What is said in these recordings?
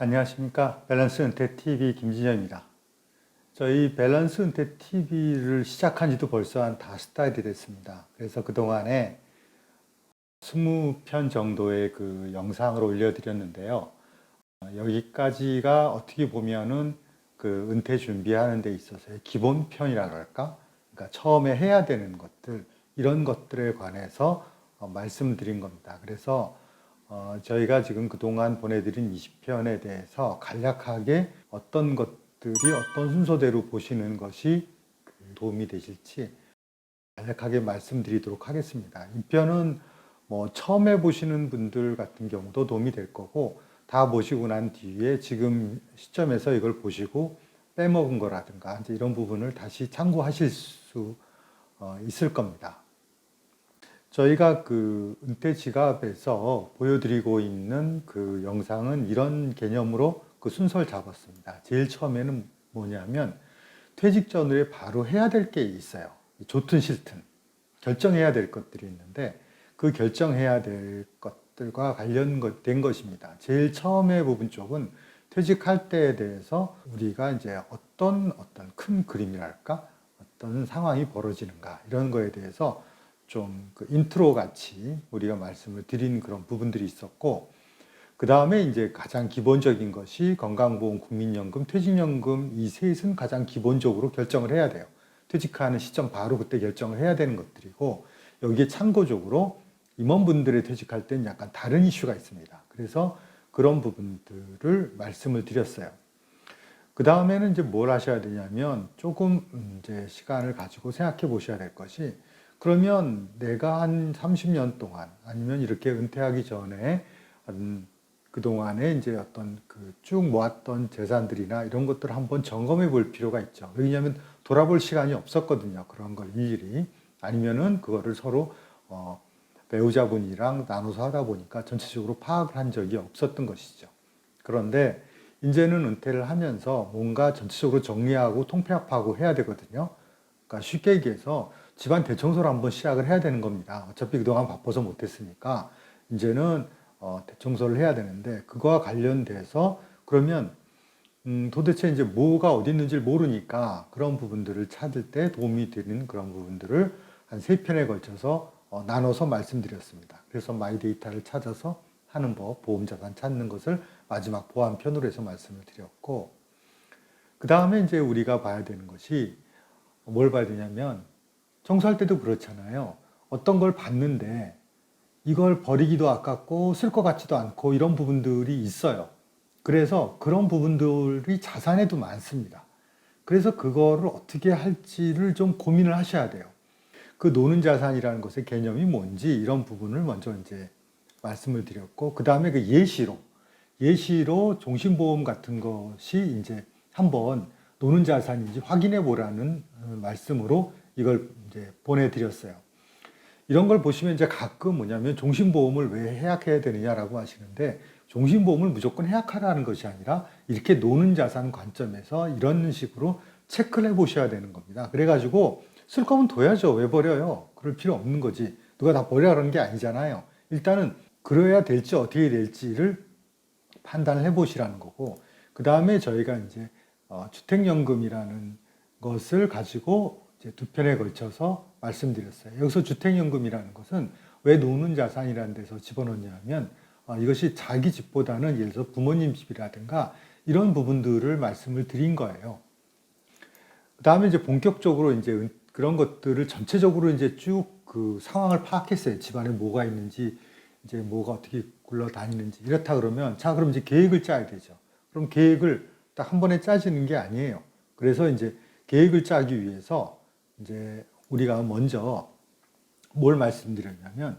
안녕하십니까 밸런스 은퇴 TV 김진영입니다. 저희 밸런스 은퇴 TV를 시작한 지도 벌써 한 다섯 달이 됐습니다. 그래서 그동안에 20편 정도의 그 영상을 올려드렸는데요. 어, 여기까지가 어떻게 보면은 그 은퇴 준비하는 데 있어서의 기본편이라 그럴까? 그러니까 처음에 해야 되는 것들, 이런 것들에 관해서 어, 말씀드린 겁니다. 그래서 어, 저희가 지금 그동안 보내드린 20편에 대해서 간략하게 어떤 것들이 어떤 순서대로 보시는 것이 그 도움이 되실지 간략하게 말씀드리도록 하겠습니다. 이 편은 뭐 처음 해보시는 분들 같은 경우도 도움이 될 거고 다 보시고 난 뒤에 지금 시점에서 이걸 보시고 빼먹은 거라든가 이제 이런 부분을 다시 참고하실 수 어, 있을 겁니다. 저희가 그 은퇴 지갑에서 보여드리고 있는 그 영상은 이런 개념으로 그 순서를 잡았습니다. 제일 처음에는 뭐냐면 퇴직 전후에 바로 해야 될 게 있어요. 좋든 싫든 결정해야 될 것들이 있는데 그 결정해야 될 것들과 관련된 것입니다. 제일 처음에 부분 쪽은 퇴직할 때에 대해서 우리가 이제 어떤 어떤 큰 그림이랄까 어떤 상황이 벌어지는가 이런 거에 대해서 좀 그 인트로 같이 우리가 말씀을 드린 그런 부분들이 있었고 그 다음에 이제 가장 기본적인 것이 건강보험, 국민연금, 퇴직연금 이 셋은 가장 기본적으로 결정을 해야 돼요. 퇴직하는 시점 바로 그때 결정을 해야 되는 것들이고 여기에 참고적으로 임원분들의 퇴직할 때는 약간 다른 이슈가 있습니다. 그래서 그런 부분들을 말씀을 드렸어요. 그 다음에는 이제 뭘 하셔야 되냐면 조금 이제 시간을 가지고 생각해 보셔야 될 것이 그러면 내가 한 30년 동안 아니면 이렇게 은퇴하기 전에 그동안에 이제 어떤 그 쭉 모았던 재산들이나 이런 것들을 한번 점검해 볼 필요가 있죠. 왜냐하면 돌아볼 시간이 없었거든요. 그런 걸 일일이. 아니면은 그거를 서로 어, 배우자분이랑 나눠서 하다 보니까 전체적으로 파악을 한 적이 없었던 것이죠. 그런데 이제는 은퇴를 하면서 뭔가 전체적으로 정리하고 통폐합하고 해야 되거든요. 그러니까 쉽게 얘기해서 집안 대청소를 한번 시작을 해야 되는 겁니다. 어차피 그동안 바빠서 못했으니까 이제는 어, 대청소를 해야 되는데 그거와 관련돼서 그러면 음, 도대체 이제 뭐가 어디 있는지를 모르니까 그런 부분들을 찾을 때 도움이 되는 그런 부분들을 한 세 편에 걸쳐서 어, 나눠서 말씀드렸습니다. 그래서 마이 데이터를 찾아서 하는 법, 보험자산 찾는 것을 마지막 보안 편으로 해서 말씀을 드렸고 그 다음에 이제 우리가 봐야 되는 것이 뭘 봐야 되냐면 청소할 때도 그렇잖아요. 어떤 걸 봤는데 이걸 버리기도 아깝고 쓸 것 같지도 않고 이런 부분들이 있어요. 그래서 그런 부분들이 자산에도 많습니다. 그래서 그거를 어떻게 할지를 좀 고민을 하셔야 돼요. 그 노는 자산이라는 것의 개념이 뭔지 이런 부분을 먼저 이제 말씀을 드렸고 그 다음에 그 예시로 예시로 종신보험 같은 것이 이제 한번 노는 자산인지 확인해 보라는 말씀으로 이걸 이제 보내드렸어요. 이런 걸 보시면 이제 가끔 뭐냐면 종신보험을 왜 해약해야 되느냐라고 하시는데 종신보험을 무조건 해약하라는 것이 아니라 이렇게 노는 자산 관점에서 이런 식으로 체크를 해 보셔야 되는 겁니다. 그래가지고 쓸 거면 둬야죠. 왜 버려요? 그럴 필요 없는 거지. 누가 다 버려라는 게 아니잖아요. 일단은 그래야 될지 어떻게 될지를 판단을 해 보시라는 거고 그 다음에 저희가 이제 어, 주택연금이라는 것을 가지고 이제 두 편에 걸쳐서 말씀드렸어요. 여기서 주택연금이라는 것은 왜 노는 자산이라는 데서 집어넣냐면 어, 이것이 자기 집보다는 예를 들어 부모님 집이라든가 이런 부분들을 말씀을 드린 거예요. 그 다음에 이제 본격적으로 이제 그런 것들을 전체적으로 이제 쭉 그 상황을 파악했어요. 집안에 뭐가 있는지, 이제 뭐가 어떻게 굴러다니는지. 이렇다 그러면, 자, 그럼 이제 계획을 짜야 되죠. 그럼 계획을 딱 한 번에 짜지는 게 아니에요. 그래서 이제 계획을 짜기 위해서 이제 우리가 먼저 뭘 말씀드렸냐면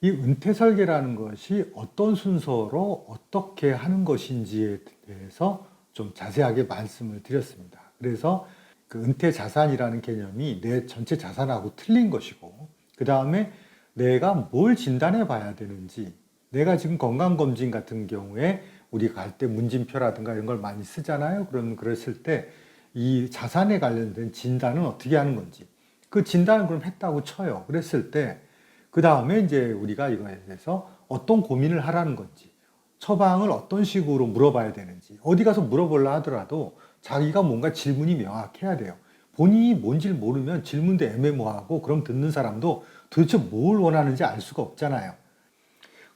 이 은퇴 설계라는 것이 어떤 순서로 어떻게 하는 것인지에 대해서 좀 자세하게 말씀을 드렸습니다. 그래서 그 은퇴 자산이라는 개념이 내 전체 자산하고 틀린 것이고, 그 다음에 내가 뭘 진단해 봐야 되는지, 내가 지금 건강검진 같은 경우에 우리가 갈때 문진표라든가 이런 걸 많이 쓰잖아요. 그럼 그랬을 때 이 자산에 관련된 진단은 어떻게 하는 건지 그 진단을 그럼 했다고 쳐요. 그랬을 때 그 다음에 이제 우리가 이거에 대해서 어떤 고민을 하라는 건지 처방을 어떤 식으로 물어봐야 되는지 어디 가서 물어보려 하더라도 자기가 뭔가 질문이 명확해야 돼요. 본인이 뭔지를 모르면 질문도 애매모호하고 그럼 듣는 사람도 도대체 뭘 원하는지 알 수가 없잖아요.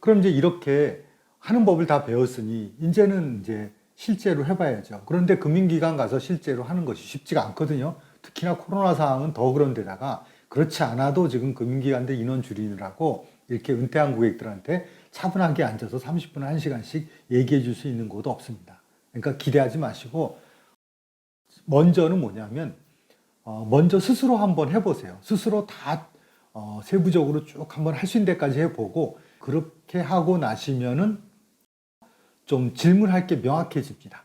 그럼 이제 이렇게 하는 법을 다 배웠으니 이제는 이제 실제로 해봐야죠. 그런데 금융기관 가서 실제로 하는 것이 쉽지가 않거든요. 특히나 코로나 상황은 더 그런데다가 그렇지 않아도 지금 금융기관들 인원 줄이느라고 이렇게 은퇴한 고객들한테 차분하게 앉아서 30분, 1시간씩 얘기해 줄 수 있는 곳도 없습니다. 그러니까 기대하지 마시고 먼저는 뭐냐면 어, 먼저 스스로 한번 해보세요. 스스로 다 어, 세부적으로 쭉 한번 할 수 있는 데까지 해보고 그렇게 하고 나시면은 좀 질문할 게 명확해집니다.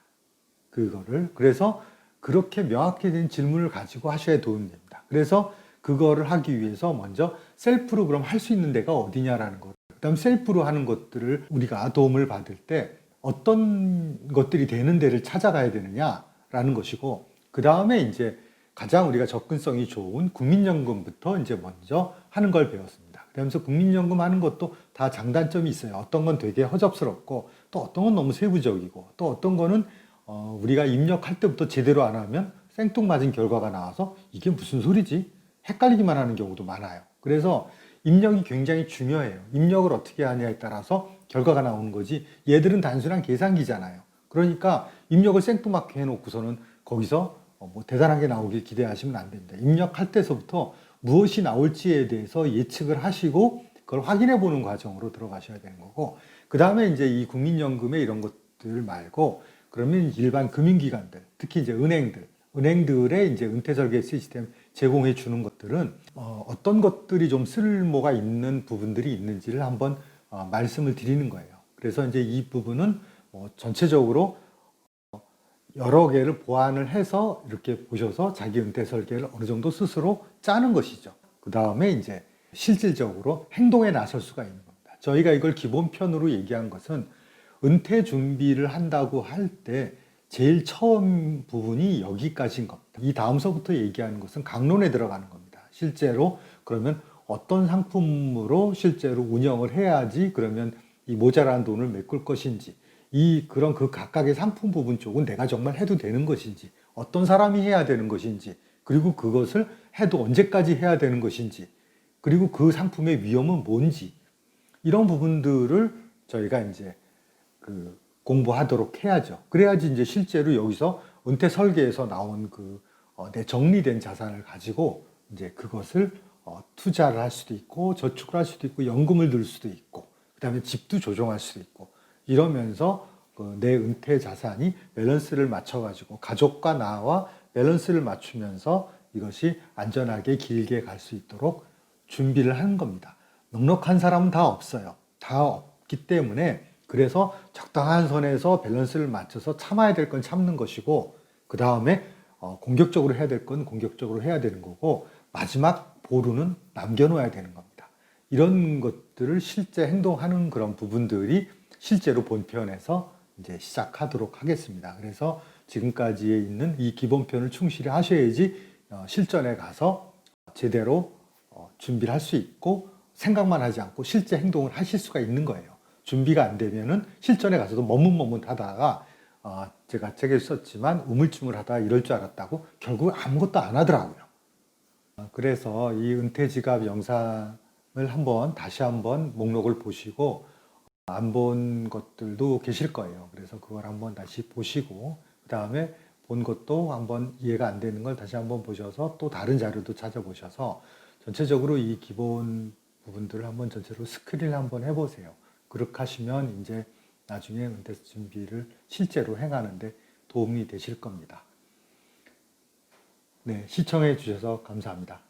그거를 그래서 그렇게 명확해진 질문을 가지고 하셔야 도움이 됩니다. 그래서 그거를 하기 위해서 먼저 셀프로 그럼 할 수 있는 데가 어디냐라는 것. 그 다음 셀프로 하는 것들을 우리가 도움을 받을 때 어떤 것들이 되는 데를 찾아가야 되느냐라는 것이고 그 다음에 이제 가장 우리가 접근성이 좋은 국민연금부터 이제 먼저 하는 걸 배웠습니다. 그러면서 국민연금 하는 것도 다 장단점이 있어요. 어떤 건 되게 허접스럽고 또 어떤 건 너무 세부적이고 또 어떤 거는 어, 우리가 입력할 때부터 제대로 안 하면 생뚱맞은 결과가 나와서 이게 무슨 소리지? 헷갈리기만 하는 경우도 많아요. 그래서 입력이 굉장히 중요해요. 입력을 어떻게 하냐에 따라서 결과가 나오는 거지. 얘들은 단순한 계산기잖아요. 그러니까 입력을 생뚱맞게 해놓고서는 거기서 어, 뭐 대단한 게 나오길 기대하시면 안 됩니다. 입력할 때서부터 무엇이 나올지에 대해서 예측을 하시고 그걸 확인해 보는 과정으로 들어가셔야 되는 거고 그 다음에 이제 이 국민연금의 이런 것들 말고 그러면 일반 금융기관들 특히 이제 은행들 은행들의 이제 은퇴 설계 시스템 제공해 주는 것들은 어, 어떤 것들이 좀 쓸모가 있는 부분들이 있는지를 한번 어, 말씀을 드리는 거예요. 그래서 이제 이 부분은 뭐 전체적으로 여러 개를 보완을 해서 이렇게 보셔서 자기 은퇴 설계를 어느 정도 스스로 짜는 것이죠. 그 다음에 이제 실질적으로 행동에 나설 수가 있는 겁니다. 저희가 이걸 기본편으로 얘기한 것은 은퇴 준비를 한다고 할 때 제일 처음 부분이 여기까지인 겁니다. 이 다음서부터 얘기하는 것은 강론에 들어가는 겁니다. 실제로 그러면 어떤 상품으로 실제로 운영을 해야지 그러면 이 모자란 돈을 메꿀 것인지 이 그런 그 각각의 상품 부분 쪽은 내가 정말 해도 되는 것인지 어떤 사람이 해야 되는 것인지 그리고 그것을 해도 언제까지 해야 되는 것인지 그리고 그 상품의 위험은 뭔지 이런 부분들을 저희가 이제 그 공부하도록 해야죠. 그래야지 이제 실제로 여기서 은퇴 설계에서 나온 그 어, 내 정리된 자산을 가지고 이제 그것을 어, 투자를 할 수도 있고 저축을 할 수도 있고 연금을 들 수도 있고 그다음에 집도 조정할 수도 있고 이러면서 그 내 은퇴 자산이 밸런스를 맞춰 가지고 가족과 나와 밸런스를 맞추면서 이것이 안전하게 길게 갈 수 있도록 준비를 하는 겁니다. 넉넉한 사람은 다 없어요. 다 없기 때문에 그래서 적당한 선에서 밸런스를 맞춰서 참아야 될 건 참는 것이고 그 다음에 어, 공격적으로 해야 될 건 공격적으로 해야 되는 거고 마지막 보루는 남겨놓아야 되는 겁니다. 이런 것들을 실제 행동하는 그런 부분들이 실제로 본편에서 이제 시작하도록 하겠습니다. 그래서 지금까지 있는 이 기본편을 충실히 하셔야지 어, 실전에 가서 제대로 어, 준비를 할 수 있고 생각만 하지 않고 실제 행동을 하실 수가 있는 거예요. 준비가 안 되면은 실전에 가서도 머뭇머뭇하다가 어, 제가 책에 썼지만 우물쭈물하다 이럴 줄 알았다고 결국 아무것도 안 하더라고요. 어, 그래서 이 은퇴 지갑 영상을 한번 다시 한번 목록을 보시고 안 본 것들도 계실 거예요. 그래서 그걸 한번 다시 보시고 그 다음에 본 것도 한번 이해가 안 되는 걸 다시 한번 보셔서 또 다른 자료도 찾아보셔서 전체적으로 이 기본 부분들을 한번 전체로 스크린 한번 해보세요. 그렇게 하시면 이제 나중에 은퇴 준비를 실제로 행하는데 도움이 되실 겁니다. 네, 시청해 주셔서 감사합니다.